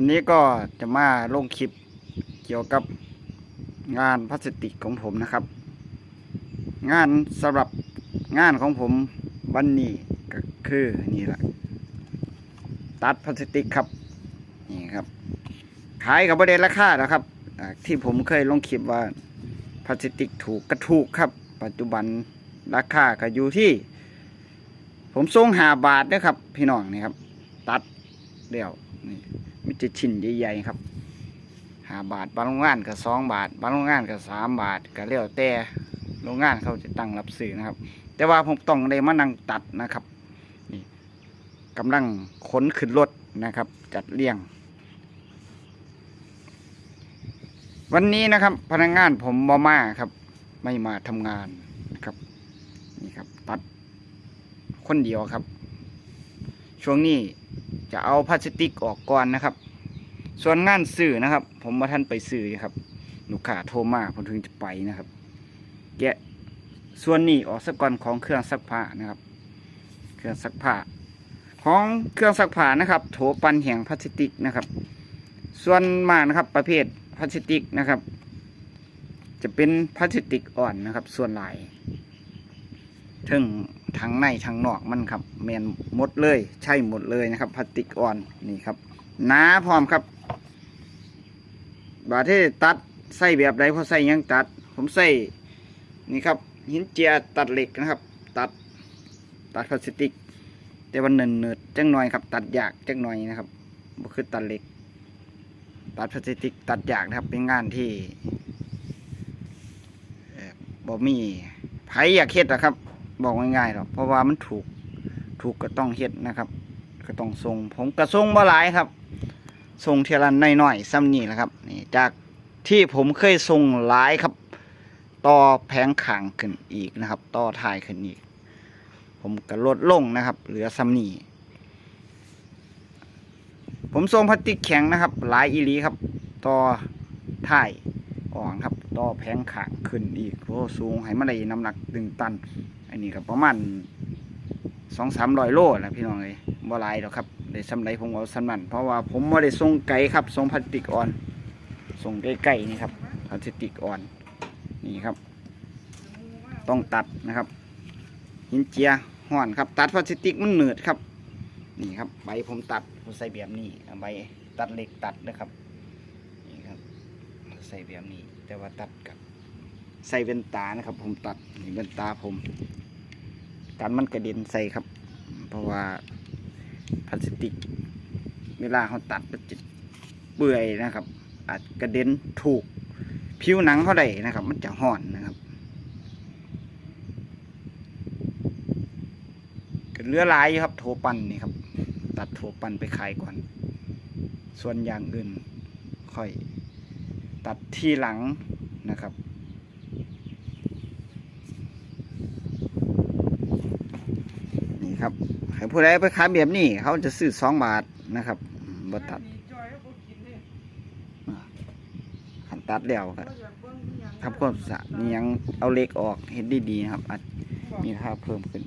วันนี้ก็จะมาลงคลิปเกี่ยวกับงานพลาสติกของผมนะครับ งานสำหรับงานของผมวันนี้ก็คือนี่แหละตัดพลาสติกครับนี่ครับ ขายกับประเด็นราคานะครับ ที่ผมเคยลงคลิปว่าพลาสติกถูกกระถูกครับ ปัจจุบันราคาก็อยู่ที่ ผมส่งหาบาทนะครับ พี่น้องนี่ครับ ตัดเดี่ยวนี่ มิจะชิ้นใหญ่ๆครับหาบาทบางโรงงานก็สองบาทบางโรงงานก็สามบาทก็เลี้ยวแต่โรงงานเขาจะตั้งรับซื้อนะครับ แต่ว่าผมต้องได้มานั่งตัดนะครับนี่กำลังขนขึ้นรถนะครับ จัดเรียง วันนี้นะครับ พนักงานผมบอมาครับ ไม่มาทำงานนะครับนี่ครับ ตัดคนเดียวครับ ช่วงนี้ จะเอาพลาสติกออกก่อนนะครับ ส่วนงานสื่อนะครับ ผมมาท่านไปสื่อครับลูกค้าโทรมาผมถึงจะไปนะครับ แกะส่วนนี้ออกสักก่อนของเครื่องซักผ้านะครับ เครื่องซักผ้าของเครื่องซักผ้านะครับ โถปันแห่งพลาสติกนะครับ ส่วนมากนะครับประเภทพลาสติกนะครับ จะเป็นพลาสติกอ่อนนะครับ ส่วนหลายถึง ทางในทางนอกมันครับแมนหมดเลย ใช่หมดเลยนะครับพลาสติกอ่อนนี่ครับหนาพร้อมครับ บาดที่ตัดใส่แบบใดพอใส่ยังตัด ผมใส่นี่ครับหินเจียตัดเหล็กนะครับ ตัดตัดพลาสติก แต่วันเนินเนิดๆจังหน่อยครับ ตัดยากจังหน่อยนะครับบ่คือตัดเหล็ก ตัดพลาสติก ตัดยากนะครับ เป็นงานที่บ่มีไผอยากเฮ็ดนะครับ บอกง่ายๆหรอกเพราะว่ามันถูกถูกก็ต้องเฮ็ดนะครับ ก็ต้องส่งผมกระส่งบ่หลายครับส่งเทละน้อยๆซ้ำนี่แหละครับนี่จากที่ผมเคยส่งหลายครับ ต่อแผงขางขึ้นอีกนะครับ ต่อท้ายขึ้นอีก ผมก็ลดลงนะครับ เหลือซ้ำนี่ผมส่งพลาสติกแข็งนะครับ หลายอีลีครับ ต่อท้ายอ่องครับ ต่อแผงขางขึ้นอีกโอ้สูงให้มันได้น้ำหนักดึงตัน อันนี้ก็ประมาณสองสามร้อยโลนะพี่น้องเลยบ่ลายหรอกครับได้สำไรผมเอาสำนันเพราะว่าผมไม่ได้ส่งไกลครับส่งพลาสติกอ่อนส่งใกล้ๆนี่ครับพลาสติกอ่อนนี่ครับ ต้องตัดนะครับหินเจียห่อนครับ ตัดพลาสติกมันเหนืดครับ นี่ครับ ใบผมตัดผมใส่แบบนี้ใบตัดเหล็กตัดนะครับนี่ครับใส่แบบนี้ แต่ว่าตัดกับ ใส่เวนตานะครับ ผมตัดนี่เวนตาผมกันมันกระเด็นใส่ครับ เพราะว่าพลาสติก เวลาเขาตัดมันจะเปื่อยนะครับ อาจกระเด็นถูกผิวหนังเขาได้นะครับ มันจะห่อนนะครับก็เลือลายครับโถปันนี่ครับ ตัดโถปันไปขายก่อน ส่วนอย่างอื่นค่อย ตัดทีหลังนะครับ ครับให้ผู้ใดไปขายแบบนี้ เขาจะซื้อสองบาทนะครับบตัดขันตัดแล้วครับทำความสะอาดยังเอาเล็กออกเห็นดีๆนะครับ มีค่าเพิ่มขึ้น